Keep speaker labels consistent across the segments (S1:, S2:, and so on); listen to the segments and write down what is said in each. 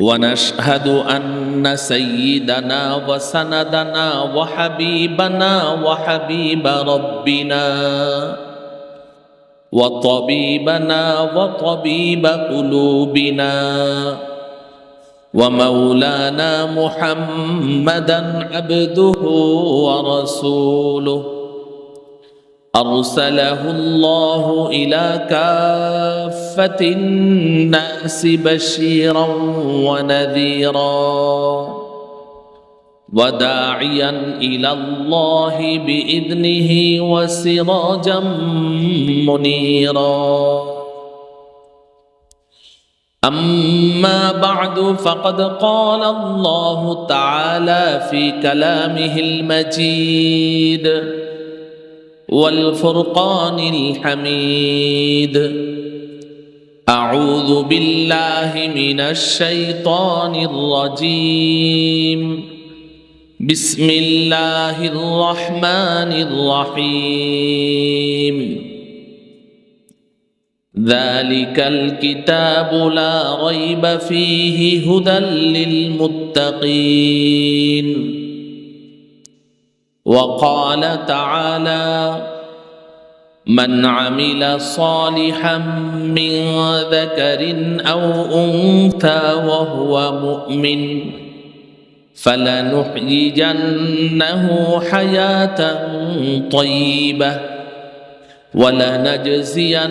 S1: ونشهد أن سيدنا وسندنا وحبيبنا وحبيب ربنا وطبيبنا وطبيب قلوبنا ومولانا محمدا عبده ورسوله. أرسله الله إلى كافه الناس بشيرا ونذيرا وداعيا إلى الله باذنه وسراجا منيرا اما بعد فقد قال الله تعالى في كلامه المجيد والفرقان الحميد أعوذ بالله من الشيطان الرجيم. بسم الله الرحمن الرحيم. ذلك الكتاب لا ريب فيه هدى للمتقين. وقال تعالى من عمل صالحا من ذكر أو أنثى وهو مؤمن فلنحيينه حياة طيبة ولنجزينهم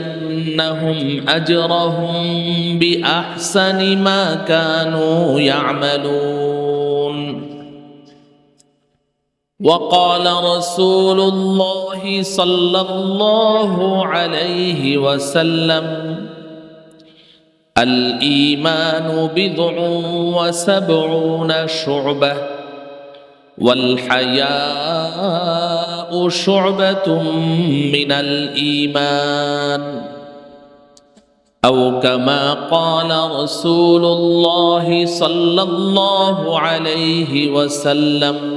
S1: أجرهم بأحسن ما كانوا يعملون. وقال رسول الله صلى الله عليه وسلم الإيمان بضع وسبعون شعبة والحياء شعبة من الإيمان. أو كما قال رسول الله صلى الله عليه وسلم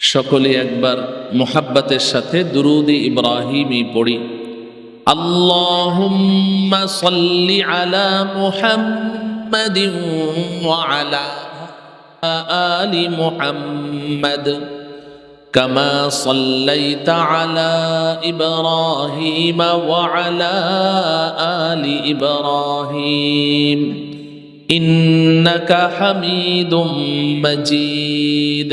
S1: সকলে একবার মোহাব্বতের সাথে দুরুদ ইব্রাহিমই পড়ি اللهم صل على محمد وعلى آل محمد كما صليت على إبراهيم وعلى آل إبراهيم إنك حميد مجيد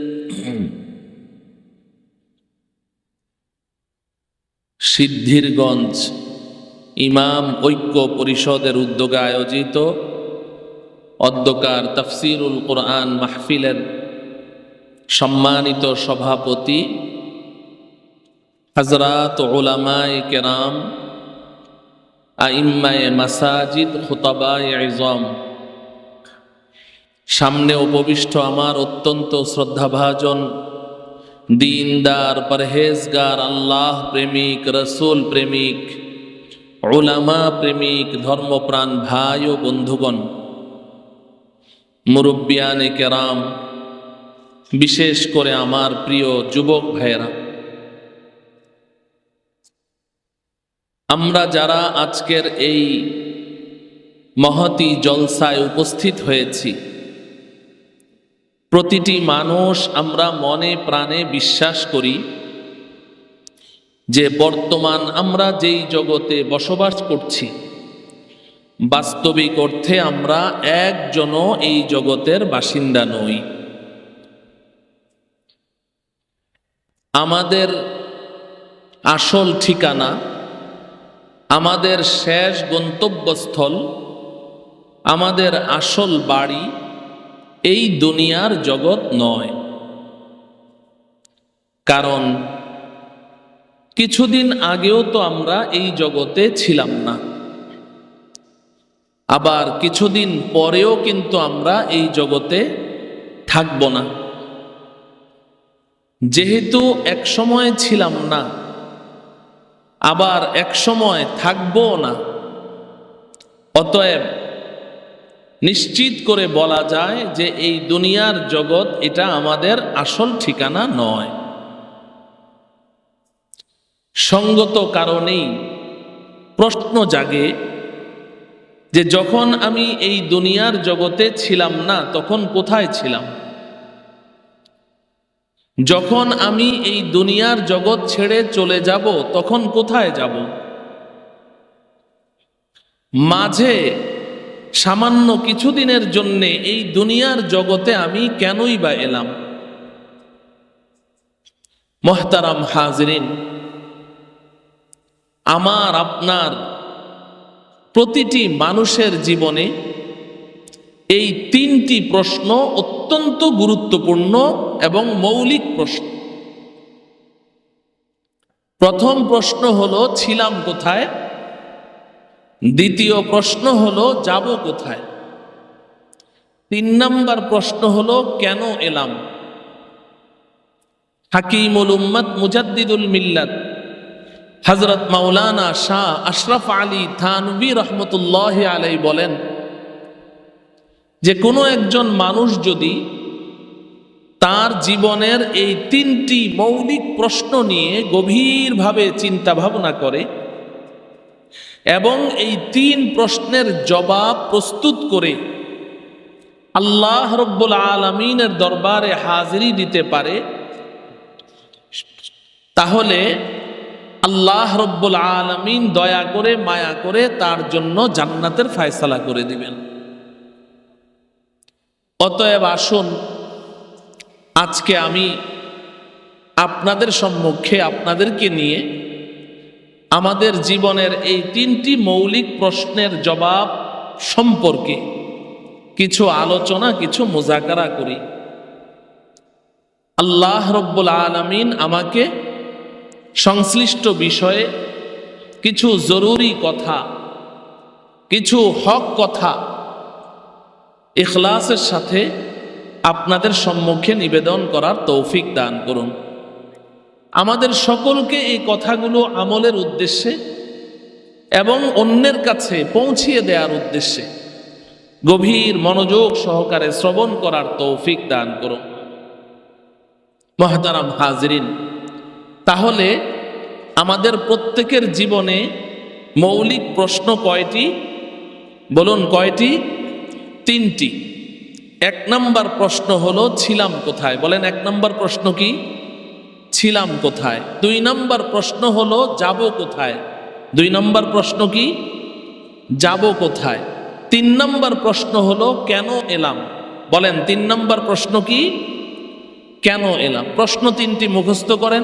S1: সিদ্ধিরগঞ্জ ইমাম ঐক্য পরিষদের উদ্যোগে আয়োজিত অধ্যকার তফসিরুল কোরআন মাহফিলের সম্মানিত সভাপতি হজরাত ওলামায় কেরাম, আইম্মায় মাসাজিদ খুতাবায় ইজম। সামনে উপবিষ্ট আমার অত্যন্ত শ্রদ্ধাভাজন দিনদার, পরহেজগার, আল্লাহ প্রেমিক, রসুল প্রেমিক ওলামা প্রেমিক, ধর্মপ্রাণ ভাই ও বন্ধুগণ, মুরব্বিয়ানে কেরাম, বিশেষ করে আমার প্রিয় যুবক ভাইয়েরা, আমরা যারা আজকের এই মহতি জলসায় উপস্থিত হয়েছি প্রতিটি মানুষ আমরা মনে প্রাণে বিশ্বাস করি যে বর্তমান আমরা যেই জগতে বসবাস করছি, বাস্তবিক অর্থে আমরা একজনও এই জগতের বাসিন্দা নই। আমাদের আসল ঠিকানা, আমাদের শেষ গন্তব্যস্থল, আমাদের আসল বাড়ি এই দুনিয়ার জগৎ নয়। কারণ কিছুদিন আগেও তো আমরা এই জগতে ছিলাম না। আবার কিছুদিন পরেও কিন্তু আমরা এই জগতে থাকব না। যেহেতু এক সময় ছিলাম না, আবার এক সময় থাকব না। অতএব নিশ্চিত করে বলা যায় যে এই দুনিয়ার জগৎ এটা আমাদের আসল ঠিকানা নয়। সঙ্গত কারণেই প্রশ্ন জাগে যে যখন আমি এই দুনিয়ার জগতে ছিলাম না, তখন কোথায় ছিলাম? যখন আমি এই দুনিয়ার জগৎ ছেড়ে চলে যাব, তখন কোথায় যাব? মাঝে সামান্য কিছুদিনের জন্যে এই দুনিয়ার জগতে আমি কেনই বা এলাম? মহতারাম হাজরিন, আমার, আপনার প্রতিটি মানুষের জীবনে এই তিনটি প্রশ্ন অত্যন্ত গুরুত্বপূর্ণ এবং মৌলিক প্রশ্ন। প্রথম প্রশ্ন হলো, ছিলাম কোথায়? দ্বিতীয় প্রশ্ন হলো, যাব কোথায়? তিন নম্বর প্রশ্ন হলো, কেন এলাম? হাকিমুল উম্মত মুজাদ্দিদুল মিল্লাত হজরত মাওলানা শাহ আশরাফ আলী থানবী রহমতুল্লাহ আলাই বলেন যে, কোনো একজন মানুষ যদি তার জীবনের এই তিনটি মৌলিক প্রশ্ন নিয়ে গভীরভাবে চিন্তা ভাবনা করে এবং এই তিন প্রশ্নের জবাব প্রস্তুত করে আল্লাহ রব্বুল আলমিনের দরবারে হাজিরি দিতে পারে, তাহলে আল্লাহ রব্বুল আলমিন দয়া করে, মায়া করে তার জন্য জান্নাতের ফায়সালা করে দিবেন। অতএব আসুন, আজকে আমি আপনাদের সম্মুখে আপনাদেরকে নিয়ে আমাদের জীবনের এই তিনটি মৌলিক প্রশ্নের জবাব সম্পর্কে কিছু আলোচনা, কিছু মোজাকারা করি। আল্লাহ রব্বুল আলমিন আমাকে সংশ্লিষ্ট বিষয়ে কিছু জরুরি কথা, কিছু হক কথা ইখলাসের সাথে আপনাদের সম্মুখে নিবেদন করার তৌফিক দান করুন। আমাদের সকলকে এই কথাগুলো আমলের উদ্দেশ্যে এবং অন্যের কাছে পৌঁছিয়ে দেওয়ার উদ্দেশ্যে গভীর মনোযোগ সহকারে শ্রবণ করার তৌফিক দান করো মহাতারাম হাজরিন, তাহলে আমাদের প্রত্যেকের জীবনে মৌলিক প্রশ্ন কয়টি? বলুন কয়টি? তিনটি। এক নম্বর প্রশ্ন হলো, ছিলাম কোথায়? বলেন এক নম্বর প্রশ্ন কি? ছিলাম কোথায়? দুই নম্বর প্রশ্ন হলো, যাব কোথায়? দুই নম্বর প্রশ্ন কি? যাব কোথায়? তিন নম্বর প্রশ্ন হলো, কেন এলাম? বলেন, তিন নম্বর প্রশ্ন কি? কেন এলাম? প্রশ্ন তিনটি মুখস্থ করেন,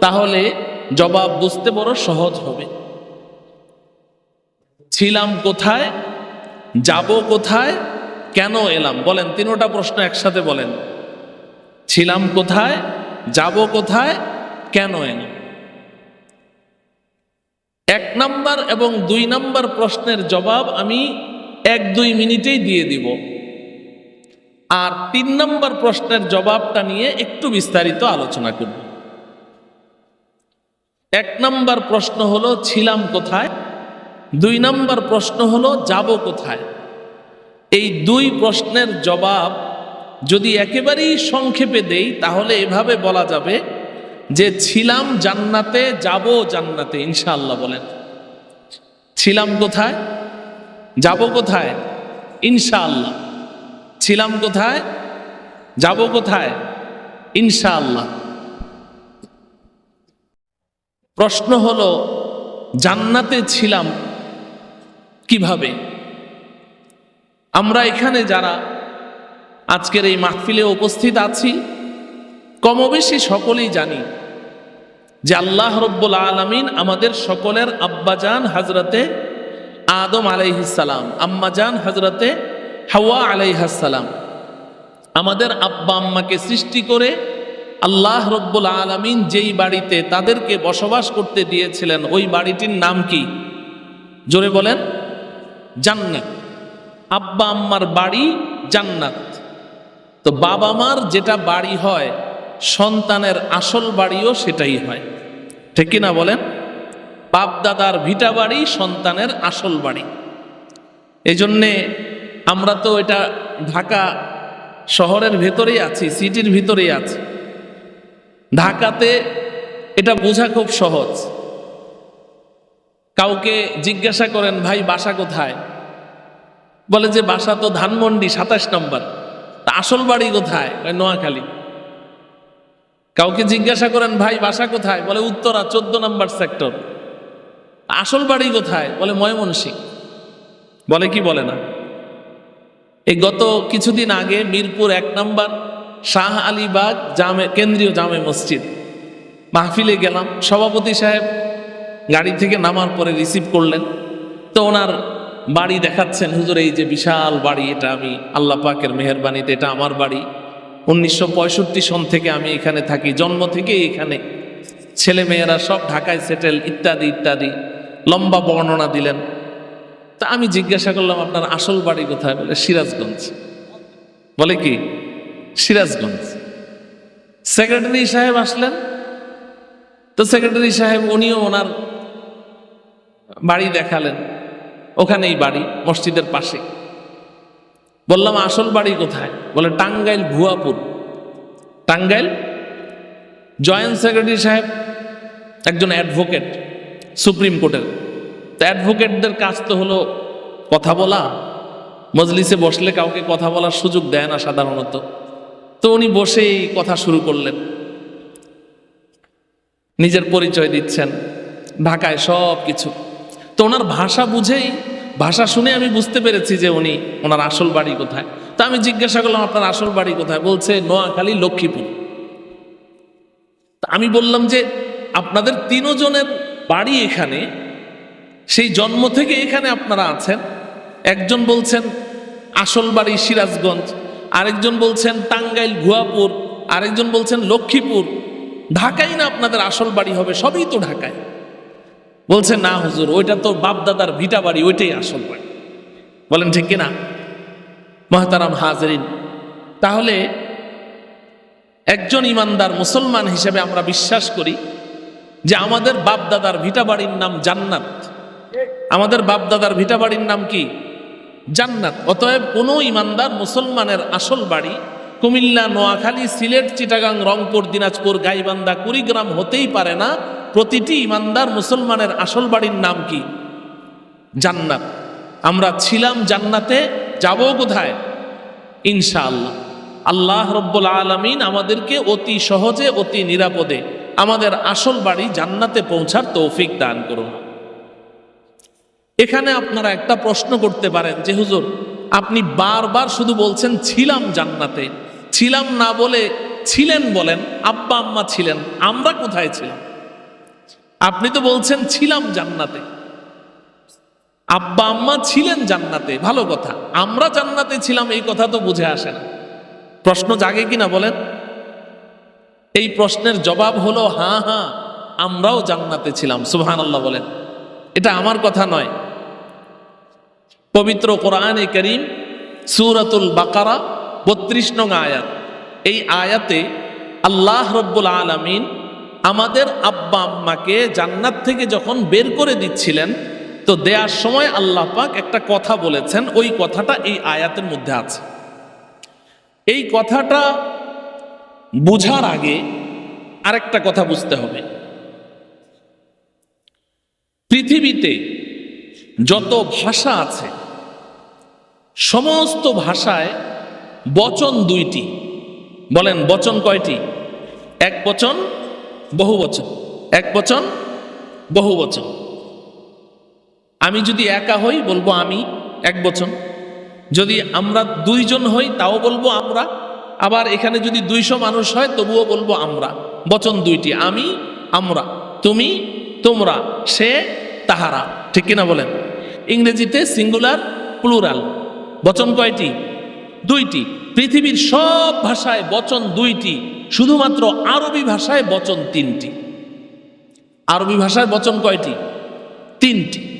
S1: তাহলে জবাব বুঝতে বড় সহজ হবে। ছিলাম কোথায়? যাব কোথায়? কেন এলাম? বলেন, তিনোটা প্রশ্ন একসাথে বলেন। ছিলাম কোথায়? যাব কোথায়? কেন এলাম এক নাম্বার এবং দুই নাম্বার প্রশ্নের জবাব আমি এক দুই মিনিটেই দিয়ে দিব। আর তিন নম্বর প্রশ্নের জবাবটা নিয়ে একটু বিস্তারিত আলোচনা করব। এক নম্বর প্রশ্ন হলো, ছিলাম কোথায়? দুই নম্বর প্রশ্ন হলো, যাব কোথায়? এই দুই প্রশ্নের জবাব যদি একেবারেই সংক্ষেপে দেই, তাহলে এভাবে বলা যাবে যে ছিলাম জান্নাতে, যাব জান্নাতে, ইনশাআল্লাহ বলেন। ছিলাম কোথায়? যাব কোথায়? ইনশাআল্লাহ। ছিলাম কোথায়? যাব কোথায়? ইনশাআল্লাহ। প্রশ্ন হলো, জান্নাতে ছিলাম কীভাবে? আমরা এখানে যারা আজকের এই মাহফিলে উপস্থিত আছি। কমবেশি সকলেই জানি যে আল্লাহ রব্বুল আলমিন আমাদের সকলের আব্বাজান হাজরতে আদম আলাইহিসালাম আম্মাজান হজরতে হাওয়া আলাইহাসালাম আমাদের আব্বা আম্মাকে সৃষ্টি করে আল্লাহ রব্বুল আলমিন যেই বাড়িতে তাদেরকে বসবাস করতে দিয়েছিলেন, ওই বাড়িটির নাম কি? জোরে বলেন, জান্নাত। আব্বা আম্মার বাড়ি জান্নাত। তো বাবা মার যেটা বাড়ি হয়, সন্তানের আসল বাড়িও সেটাই হয়। ঠিক কিনা বলেন? বাপ দাদার ভিটা বাড়ি, সন্তানের আসল বাড়ি। এই জন্যে আমরা তো এটা ঢাকা শহরের ভেতরেই আছি, সিটির ভিতরেই আছি। ঢাকাতে এটা বোঝা খুব সহজ। কাউকে জিজ্ঞাসা করেন, ভাই, বাসা কোথায়? বলে যে, বাসা তো ধানমন্ডি, সাতাশ নম্বর। তা আসল বাড়ি কোথায়? নোয়াখালী। কাউকে জিজ্ঞাসা করেন, ভাই, বাসা কোথায়? বলে, উত্তরা, চোদ্দ নম্বর সেক্টর। আসল বাড়ি কোথায়? বলে ময়মনসিং বলে, কি বলে না? এই গত কিছুদিন আগে মিরপুর এক নম্বর শাহ আলীবাগ জামে, কেন্দ্রীয় জামে মসজিদ। মাহফিলে গেলাম। সভাপতি সাহেব গাড়ি থেকে নামার পরে রিসিভ করলেন। তো ওনার বাড়ি দেখাচ্ছেন, হুজুর, এই যে বিশাল বাড়ি, এটা আমি আল্লাহ পাকের মেহরবানিতে, এটা আমার বাড়ি। উনিশশো পঁয়ষট্টি সন থেকে আমি এখানে থাকি, জন্ম থেকেই এখানে। ছেলে মেয়েরা সব ঢাকায় সেটেল ইত্যাদি ইত্যাদি, লম্বা বর্ণনা দিলেন। তা আমি জিজ্ঞাসা করলাম, আপনার আসল বাড়ি কোথায়? বলে, সিরাজগঞ্জ। বলে কি? সিরাজগঞ্জ। সেক্রেটারি সাহেব আসলেন। তো সেক্রেটারি সাহেব, উনিও ওনার বাড়ি দেখালেন। ওখানেই বাড়ি, মসজিদের পাশে। বললাম, আসল বাড়ি কোথায়? বলে, টাঙ্গাইল ভুয়াপুর। টাঙ্গাইল? জয়েন্ট সেক্রেটারি সাহেব, একজন অ্যাডভোকেট, সুপ্রিম কোর্টের। তো অ্যাডভোকেটদের কাজ তো হলো কথা বলা। মজলিসে বসলে কাউকে কথা বলার সুযোগ দেয় না সাধারণত। তো উনি বসেই কথা শুরু করলেন। নিজের পরিচয় দিচ্ছেন। ঢাকায় সব কিছু তো ওনার ভাষা বুঝেই, ভাষা শুনে আমি বুঝতে পেরেছি যে উনি ওনার আসল বাড়ি কোথায়। তা আমি জিজ্ঞাসা করলাম, আপনার আসল বাড়ি কোথায়? বলছে, নোয়াখালী, লক্ষ্মীপুর। আমি বললাম যে, আপনাদের তিনজনের বাড়ি এখানে, সেই জন্ম থেকে এখানে আপনারা আছেন? একজন বলছেন, আসল বাড়ি সিরাজগঞ্জ। আরেকজন বলছেন, টাঙ্গাইল ভুয়াপুর আরেকজন বলছেন, লক্ষ্মীপুর। ঢাকাই না আপনাদের আসল বাড়ি হবে, সবই তো ঢাকায় বলছে, না হুজুর, ওইটা তো বাপদাদার ভিটা বাড়ি, ওইটাই আসল বাড়ি। বলেন, ঠিক কিনা? মহাতারাম হাজরিন, তাহলে একজন ইমানদার মুসলমান হিসেবে আমরা বিশ্বাস করি যে আমাদের বাপদাদার ভিটা বাড়ির নাম জান্নাত। আমাদের বাপদাদার ভিটা বাড়ির নাম কি? জান্নাত। অতএব কোনো ইমানদার মুসলমানের আসল বাড়ি কুমিল্লা, নোয়াখালী, সিলেট, চিটাগাং, রংপুর, দিনাজপুর, গাইবান্ধা, কুড়িগ্রাম হতেই পারে না। প্রতিটি ইমানদার মুসলমানের আসল বাড়ির নাম কি? জান্নাত। আমরা ছিলাম জান্নাতে, যাব কোথায়? ইনশাআল্লাহ। আল্লাহ রব্বুল আলমিন আমাদেরকে অতি সহজে, অতি নিরাপদে আমাদের আসল বাড়ি জান্নাতে পৌঁছার তৌফিক দান করুন। এখানে আপনারা একটা প্রশ্ন করতে পারেন যে, হুজুর, আপনি বারবার শুধু বলছেন ছিলাম জান্নাতে, ছিলাম না বলে ছিলেন বলেন আব্বা আম্মা ছিলেন, আমরা কোথায় ছিলাম? আপনি তো বলছেন ছিলাম জান্নাতে। আব্বা আম্মা ছিলেন জান্নাতে, ভালো কথা। আমরা জান্নাতে ছিলাম, এই কথা তো বুঝে আসে না। প্রশ্ন জাগে কিনা বলেন? এই প্রশ্নের জবাব হলো হ্যাঁ হ্যাঁ আমরাও জান্নাতে ছিলাম সুহান আল্লাহ বলেন। এটা আমার কথা নয়। পবিত্র কোরআনে করিম, সুরাতুল বাকারা, বত্রিশ নং আয়াত। এই আয়াতে আল্লাহ রব্বুল আলমিন আমাদের আব্বা আম্মাকে জান্নাত থেকে যখন বের করে দিচ্ছিলেন, তো দেয়ার সময় আল্লাহ পাক একটা কথা বলেছেন, ওই কথাটা এই আয়াতের মধ্যে আছে। এই কথাটা বুঝার আগে আরেকটা কথা বুঝতে হবে। পৃথিবীতে যত ভাষা আছে, সমস্ত ভাষায় বচন দুইটি। বলেন, বচন কয়টি? এক বচন বহু বচন। এক বচন, বহু বচন। আমি যদি একা হই, বলব আমি এক বচন। যদি আমরা দুইজন হই, তাও বলব আমরা। আবার এখানে যদি দুইশো মানুষ হয়, তবুও বলব আমরা। বচন দুইটি, আমি, আমরা। তুমি, তোমরা, সে, তাহারা। ঠিক কিনা বলেন? ইংরেজিতে সিঙ্গুলার প্লুরাল বচন কয়টি? দুইটি। পৃথিবীর সব ভাষায় বচন দুইটি। শুধুমাত্র আরবি ভাষায় বচন তিনটি। আরবি ভাষায় বচন কয়টি? তিনটি।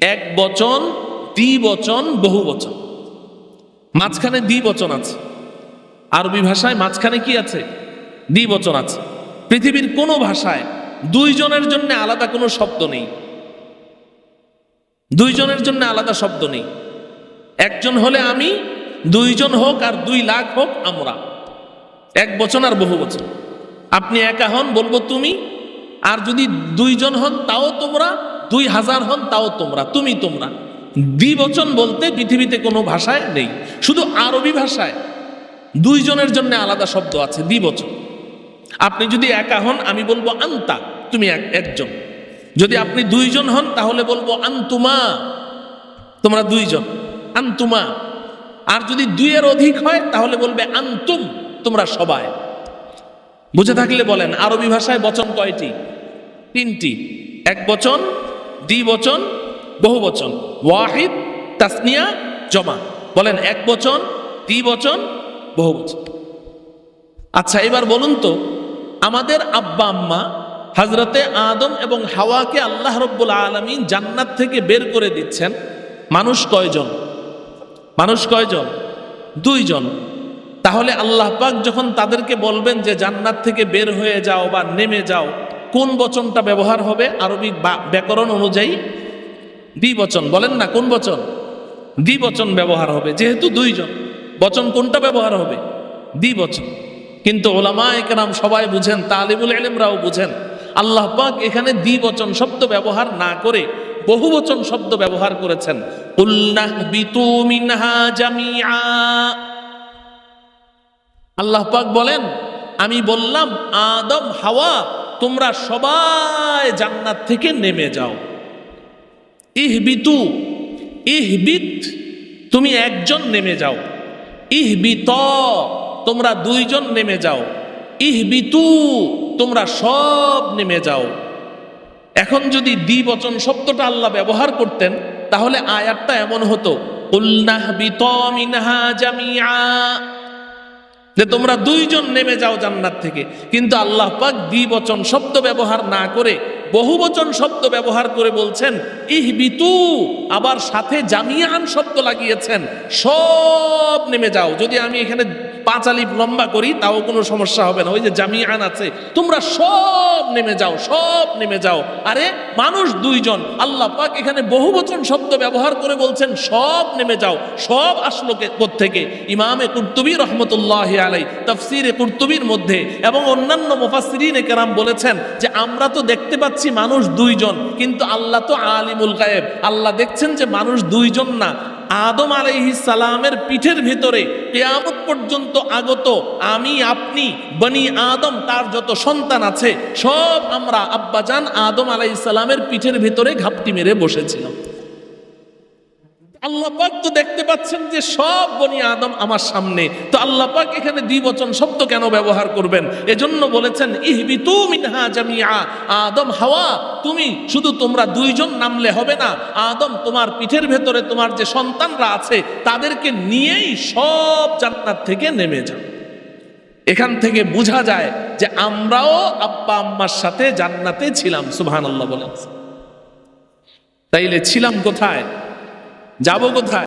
S1: এক বচন দ্বিবচন বহু বচন। মাঝখানে দ্বিবচন আছে। আরবি ভাষায় মাঝখানে কি আছে? দ্বিবচন আছে। পৃথিবীর কোনো ভাষায় দুইজনের জন্য আলাদা কোনো শব্দ নেই। দুইজনের জন্য আলাদা শব্দ নেই। একজন হলে আমি, দুইজন হোক আর দুই লাখ হোক আমরা। এক বচন আর বহু বচন আপনি একা হন, বলব তুমি, আর যদি দুইজন হন, তাও তোমরা, দুই হাজার হন, তাও তোমরা, তুমি তোমরা। দ্বিবচন বলতে পৃথিবীতে কোনো ভাষায় নেই, শুধু আরবি ভাষায়। দুইজনের জন্য আলাদা শব্দ আছে, দ্বিবচন। আপনি যদি একা হন, আমি বলব আন্তা, তুমি এক- একজন। যদি আপনি দুইজন হন, তাহলে বলব আন্তুমা, তোমরা দুইজন, আন্তুমা। আর যদি দুইয়ের অধিক হয়, তাহলে বলবে আন্তুম। তোমরা সবাই। বুঝে থাকলে বলেন, আরবি ভাষায় বচন কয়টি? তিনটি। এক বচন দ্বিবচন বহু বচন। ওয়াহিদ, তাসনিয়া, জমা। বলেন, এক বচন দ্বিবচন বহু বচন। আচ্ছা এবার বলুন তো, আমাদের আব্বা আম্মা হজরতে আদম এবং হাওয়াকে আল্লাহ রব্বুল আলমিন জান্নাত থেকে বের করে দিচ্ছেন। মানুষ কয়জন? মানুষ কয়জন? দুইজন। তাহলে আল্লাহ পাক যখন তাদেরকে বলবেন যে জান্নাত থেকে বের হয়ে যাও বা নেমে যাও, কোন বচনটা ব্যবহার হবে? আরবি ব্যাকরণ অনুযায়ী দ্বিবচন। বলেন না কোন বচন? দ্বিবচন ব্যবহার হবে, যেহেতু দুইজন। বচন কোনটা ব্যবহার হবে? দ্বিবচন। কিন্তু ওলামা একরাম সবাই বুঝেন তালিবুল এলেমরাও বুঝেন, আল্লাহ পাক এখানে দ্বিবচন শব্দ ব্যবহার না করে বহুবচন শব্দ ব্যবহার করেছেন। উল্লাহ বিতু জামিআ। আল্লাহ পাক বলেন, আমি বললাম, আদম, হাওয়া, তোমরা সবাই জান্নাত থেকে নেমে যাও। ইহবিতু, ইহবিত, তুমি একজন নেমে যাও। ইহবিত, তোমরা দুইজন নেমে যাও। ইহবিতু, তোমরা সব নেমে যাও। এখন যদি দ্বিবচন শব্দটা আল্লাহ ব্যবহার করতেন, তাহলে আয়াতটা এমন হতো উল্নাহ বিত জামিআ। যে তোমরা দুইজন নেমে যাও জান্নাত থেকে। কিন্তু আল্লাহ পাক দ্বিবচন শব্দ ব্যবহার না করে, বহুবচন শব্দ ব্যবহার করে বলছেন, ইহবিতু আবার সাথে জামিয়ান শব্দ লাগিয়েছেন, সব নেমে যাও। যদি আমি এখানে পাঁচ লম্বা করি, তাও কোনো সমস্যা হবে না। ওই যে জামিয়ান আছে, তোমরা সব নেমে যাও, সব নেমে যাও। আরে, মানুষ দুইজন, আল্লাহ পাক এখানে বহুবচন শব্দ ব্যবহার করে বলছেন, সব নেমে যাও, সব আসলো কে- কোত্থেকে? ইমামে কুর্তুবী রহমতুল্লাহ আলাই তফসিরে কুর্তুবীর মধ্যে, এবং অন্যান্য মুফাসসিরিন কেরাম বলেছেন যে, আমরা তো দেখতে পাচ্ছি মানুষ দুইজন, কিন্তু আল্লাহ তো আলিমুল গায়েব। আল্লাহ দেখছেন যে, মানুষ দুইজন না আদম সালামের পিঠের ভিতরে কেয়ামত পর্যন্ত আগত আমি, আপনি, বনি আদম, তার যত সন্তান আছে, সব আমরা আব্বাজান আদম সালামের পিঠের ভিতরে ঘাপটি মেরে বসেছিলাম। আল্লাহ পাক তো দেখতে পাচ্ছেন যে সব বনি আদম আমার সামনে। তো আল্লাহ পাক এখানে দ্বিবচন শব্দ কেন ব্যবহার করবেন? এজন্য বলেছেন, ইহবিতু মিনহা জামিআ। আদম, হাওয়া, তুমি শুধু তোমরা দুইজন নামলে হবে না। আদম, তোমার পিঠের ভেতরে তোমার যে সন্তানরা আছে, তাদেরকে নিয়েই সব জান্নাত থেকে নেমে যাও। এখান থেকে বোঝা যায় যে আমরাও আব্বা আম্মার সাথে জান্নাতে ছিলাম, সুবহানাল্লাহ বলেন। তাইলে ছিলাম কোথায়? যাব কোথায়?